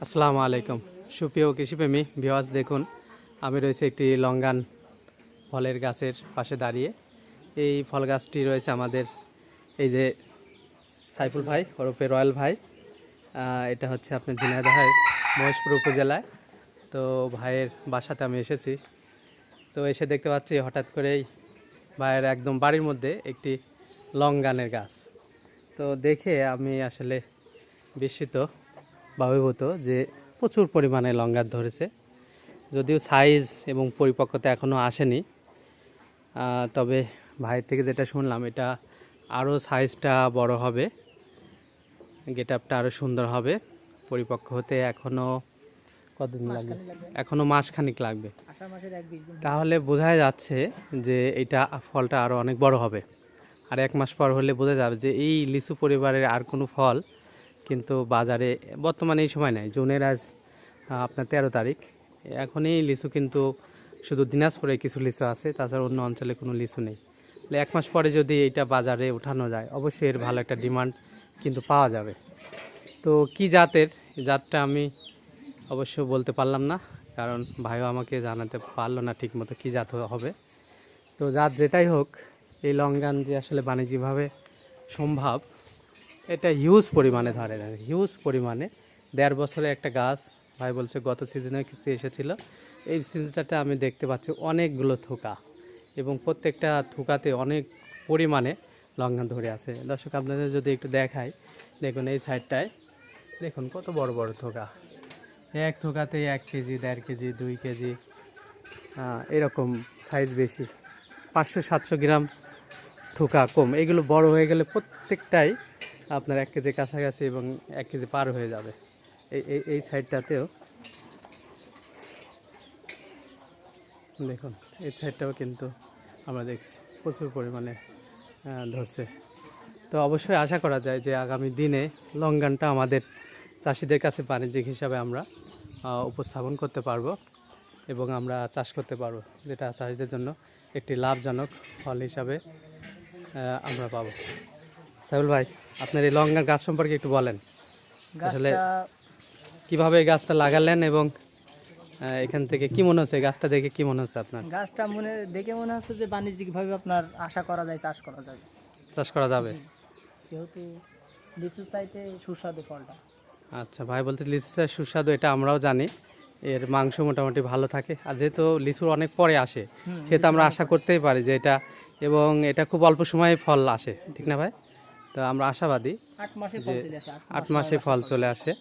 আসসালামু আলাইকুম। সুপ্রিয় কৃষিপ্রেমী ভিওয়াজ দেখুন, আমি রয়েছে একটি লঙ্গান ফলের গাছের পাশে দাঁড়িয়ে। এই ফল গাছটি রয়েছে আমাদের এই যে সাইফুল ভাই, ওরফে রয়্যাল ভাই। এটা হচ্ছে আপনার ঝিনাইদহের মহেশপুর উপজেলায়। তো ভাইয়ের বাসাতে আমি এসেছি। তো এসে দেখতে পাচ্ছি হঠাৎ করেই ভাইয়ের একদম বাড়ির মধ্যে একটি লঙ্গানের গাছ। তো দেখে আমি আসলে বিস্মিত। ভাবিভূত যে প্রচুর পরিমাণে লঙ্গার ধরেছে। যদিও সাইজ এবং পরিপক্কতা এখনও আসেনি। তবে ভাইয়ের থেকে যেটা শুনলাম এটা আরও সাইজটা বড় হবে। গেট আপটা আরও সুন্দর হবে। পরিপক্ক হতে এখনও কতদিন লাগবে? এখনও মাসখানিক লাগবে। তাহলে বোঝা যাচ্ছে যে এটা ফলটা আরও অনেক বড় হবে। আর এক মাস পর হলে বোঝা যাবে যে এই লিচু পরিবারের আর কোনো ফল কিন্তু বাজারে বর্তমানে এই সময় নাই। জুনের আজ আপনার তেরো তারিখ। এখন এই লিচু কিন্তু শুধু দিনাজপুরে কিছু লিচু আছে, তাছাড়া অন্য অঞ্চলে কোনো লিচু নেই। এক মাস পরে যদি এটা বাজারে উঠানো যায়, অবশ্যই এর ভালো একটা ডিমান্ড কিন্তু পাওয়া যাবে। তো কি জাতের? জাতটা আমি অবশ্য বলতে পারলাম না, কারণ ভাইও আমাকে জানাতে পারল না ঠিকমতো কী জাত হবে। তো জাত যেটাই হোক, এই লঙ্গান যে আসলে বাণিজ্যিকভাবে সম্ভব এটা হিউজ পরিমাণে ধরে হিউজ পরিমাণে। দেড় বছরে একটা গাছ, ভাই বলছে গত সিজনে কিছু এসেছিল। এই সিজনটাতে আমি দেখতে পাচ্ছি অনেকগুলো থোকা এবং প্রত্যেকটা থোকাতে অনেক পরিমাণে লঙ্ঘন ধরে আছে। দর্শক, আপনাদের যদি একটু দেখাই, দেখুন এই সাইডটায় দেখুন কত বড় বড় থোকা। এক থোকাতে এক কেজি, দেড় কেজি, দুই কেজি এরকম সাইজ বেশি। পাঁচশো সাতশো গ্রাম থোকা কম। এগুলো বড় হয়ে গেলে প্রত্যেকটাই আপনার এক কেজি কাছাকাছি এবং এক কেজি পার হয়ে যাবে। এই এই সাইডটাতেও দেখুন, এই সাইডটাও কিন্তু আমরা দেখছি, প্রচুর পরিমাণে ধরছে। তো অবশ্যই আশা করা যায় যে আগামী দিনে লঙ্গানটা আমাদের চাষিদের কাছে বাণিজ্যিক হিসাবে আমরা উপস্থাপন করতে পারব এবং আমরা চাষ করতে পারব, যেটা চাষিদের জন্য একটি লাভজনক ফল হিসাবে আমরা পাবো। সাইবুল ভাই আপনার এই লঙ্গার গাছ সম্পর্কে একটু বলেন। আসলে কীভাবে এই গাছটা লাগালেন এবং এখান থেকে কি মনে হচ্ছে? গাছটা দেখে কি মনে হচ্ছে আপনার? গাছটা মনে দেখে মনে হচ্ছে যে বাণিজ্যিকভাবে আপনার আশা করা যায় চাষ করা যাবে। চাষ করা যাবে? যেহেতু লিচু চাইতে সুস্বাদু ফলটা। আচ্ছা ভাই বলতে লিচু চাই সুস্বাদু এটা আমরাও জানি। এর মাংস মোটামুটি ভালো থাকে। আর যেহেতু লিচুর অনেক পরে আসে সেটা আমরা আশা করতেই পারি যে এটা এবং এটা খুব অল্প সময়ে ফল আসে ঠিক না ভাই? তো আমরা আশাবাদী আট মাসে ফল চলে আসে আট মাসে ফল চলে আসে।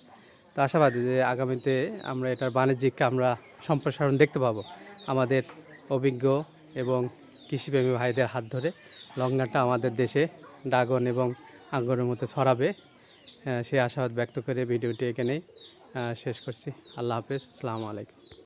তো আশাবাদী যে আগামীতে আমরা এটার বাণিজ্যিক আমরা সম্প্রসারণ দেখতে পাবো। আমাদের অভিজ্ঞ এবং কৃষিপ্রেমী ভাইদের হাত ধরে লঙ্গাটা আমাদের দেশে ড্রাগন এবং আঙ্গনের মতো ছড়াবে। সেই আশাবাদ ব্যক্ত করে ভিডিওটি এখানেই শেষ করছি। আল্লাহ হাফেজ। আসসালামু আলাইকুম।